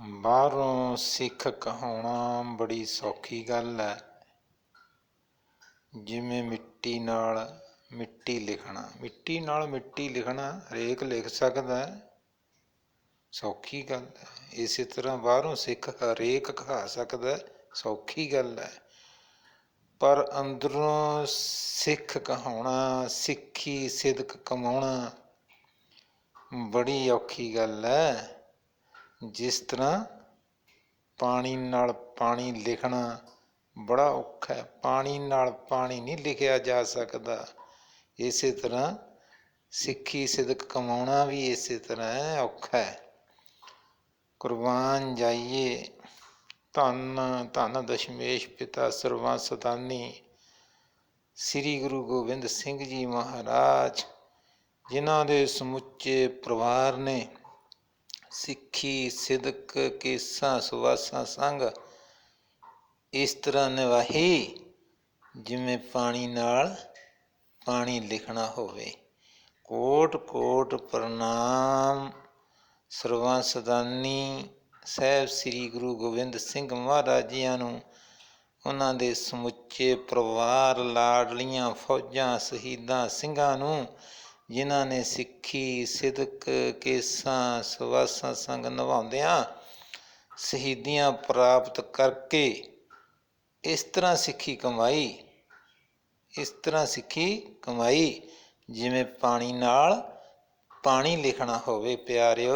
ਬਾਹਰੋਂ ਸਿੱਖ ਕਹਾਉਣਾ ਬੜੀ ਸੌਖੀ ਗੱਲ ਹੈ। ਜਿਵੇਂ ਮਿੱਟੀ ਨਾਲ ਮਿੱਟੀ ਲਿਖਣਾ। ਮਿੱਟੀ ਨਾਲ ਮਿੱਟੀ ਲਿਖਣਾ ਹਰੇਕ ਲਿਖ ਸਕਦਾ ਸੌਖੀ ਗੱਲ ਹੈ। ਇਸੇ ਤਰ੍ਹਾਂ ਬਾਹਰੋਂ ਸਿੱਖ ਹਰੇਕ ਕਹਾ ਸਕਦਾ ਸੌਖੀ ਗੱਲ ਹੈ। ਪਰ ਅੰਦਰੋਂ ਸਿੱਖ ਕਹਾਉਣਾ, ਸਿੱਖੀ ਸਿਦਕ ਕਮਾਉਣਾ ਬੜੀ ਔਖੀ ਗੱਲ ਹੈ। ਜਿਸ ਤਰ੍ਹਾਂ ਪਾਣੀ ਨਾਲ ਪਾਣੀ ਲਿਖਣਾ ਬੜਾ ਔਖਾ ਹੈ। ਪਾਣੀ ਨਾਲ ਪਾਣੀ ਨਹੀਂ ਲਿਖਿਆ ਜਾ ਸਕਦਾ। ਇਸੇ ਤਰ੍ਹਾਂ ਸਿੱਖੀ ਸਿਦਕ ਕਮਾਉਣਾ ਵੀ ਇਸੇ ਤਰ੍ਹਾਂ ਔਖਾ ਹੈ। ਕੁਰਬਾਨ ਜਾਈਏ। ਧੰਨ ਧੰਨ ਦਸ਼ਮੇਸ਼ ਪਿਤਾ ਸਰਵੰ ਸਤਾਨੀ ਸ੍ਰੀ ਗੁਰੂ ਗੋਬਿੰਦ ਸਿੰਘ ਜੀ ਮਹਾਰਾਜ, ਜਿਨ੍ਹਾਂ ਦੇ ਸਮੁੱਚੇ ਪਰਿਵਾਰ ਨੇ ਸਿੱਖੀ, ਸਿਦਕ, ਕੇਸਾਂ, ਸੁਵਾਸਾਂ, ਸੰਗ। ਇਸ ਤਰ੍ਹਾਂ ਨਿਵਾਹੀ, ਜਿਵੇਂ ਪਾਣੀ ਨਾਲ ਪਾਣੀ ਲਿਖਣਾ ਹੋਵੇ। ਕੋਟ ਕੋਟ ਪ੍ਰਣਾਮ, ਸਰਵੰ ਸਦਾਨੀ, ਸਾਹਿਬ ਸ੍ਰੀ ਗੁਰੂ ਗੋਬਿੰਦ ਸਿੰਘ ਮਹਾਰਾਜ ਜੀਆਂ ਨੂੰ। ਉਹਨਾਂ ਦੇ ਸਮੁੱਚੇ ਪਰਿਵਾਰ, ਲਾਡਲੀਆਂ, ਫੌਜਾਂ, ਸ਼ਹੀਦਾਂ ਸਿੰਘਾਂ ਨੂੰ ਜਿਨ੍ਹਾਂ ਨੇ ਸਿੱਖੀ, ਸਿਦਕ, ਕੇਸਾਂ, ਸਵਾਸਾਂ ਸੰਗ ਨਿਭਾਉਂਦਿਆਂ ਸ਼ਹੀਦੀਆਂ ਪ੍ਰਾਪਤ ਕਰਕੇ ਇਸ ਤਰ੍ਹਾਂ ਸਿੱਖੀ ਕਮਾਈ, ਇਸ ਤਰ੍ਹਾਂ ਸਿੱਖੀ ਕਮਾਈ, ਜਿਵੇਂ ਪਾਣੀ ਨਾਲ ਪਾਣੀ ਲਿਖਣਾ ਹੋਵੇ ਪਿਆਰਿਓ।